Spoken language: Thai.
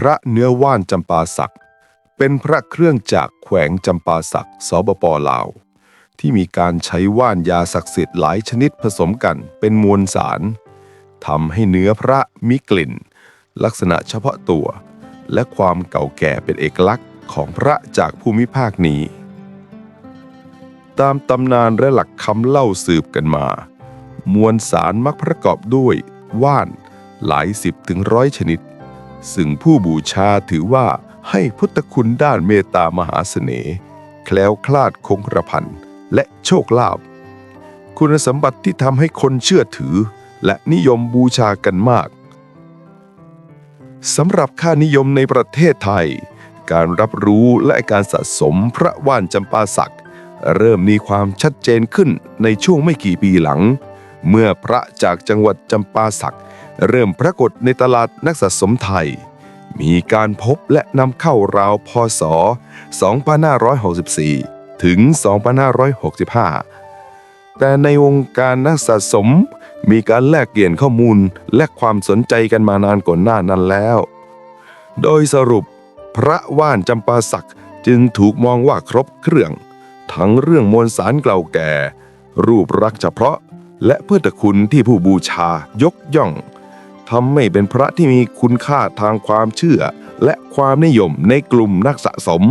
พระเนื้อว่านจำปาสัก เป็นพระเครื่องจากแขวงจำปาสักสปปลาว ที่มีการใช้ว่านยาศักดิ์สิทธิ์หลายชนิดผสมกันเป็นมวลสารทำให้เนื้อพระมีกลิ่น ลักษณะเฉพาะตัว และความเก่าแก่เป็นเอกลักษณ์ของพระจากภูมิภาคนี้ ตามตำนานและหลักคำเล่าสืบกันมา มวลสารมักประกอบด้วยว่านหลายสิบถึงร้อยชนิด ซึ่งผู้บูชาถือว่าให้พุทธคุณด้านเมตตามหาเสน่ห์แคล้วคลาดคงกระพันและโชคลาภคุณสมบัติที่ทำให้คนเชื่อถือและนิยมบูชากันมากสำหรับค่านิยมในประเทศไทย การรับรู้และการสะสมพระว่านจำปาสัก เริ่มมีความชัดเจนขึ้นในช่วงไม่กี่ปีหลัง เมื่อพระจากจังหวัดจำปาสัก เริ่มปรากฏในตลาดนักสะสมไทย มีการพบและนำเข้าราวพศ 2564 ถึง 2565 แต่ในวงการนักสะสมมีการแลกเปลี่ยนข้อมูลและความสนใจกันมานานก่อนหน้านั้นแล้ว โดยสรุป พระว่านจำปาสักจึงถูกมองว่าครบเครื่อง ทั้งเรื่องมวลสารเก่าแก่ รูปลักษ์เฉพาะ และเพื่อตะคุณที่ผู้บูชายกย่องทำให้เป็นพระที่มีคุณค่าทางความเชื่อ และความนิยมในกลุ่มนักสะสม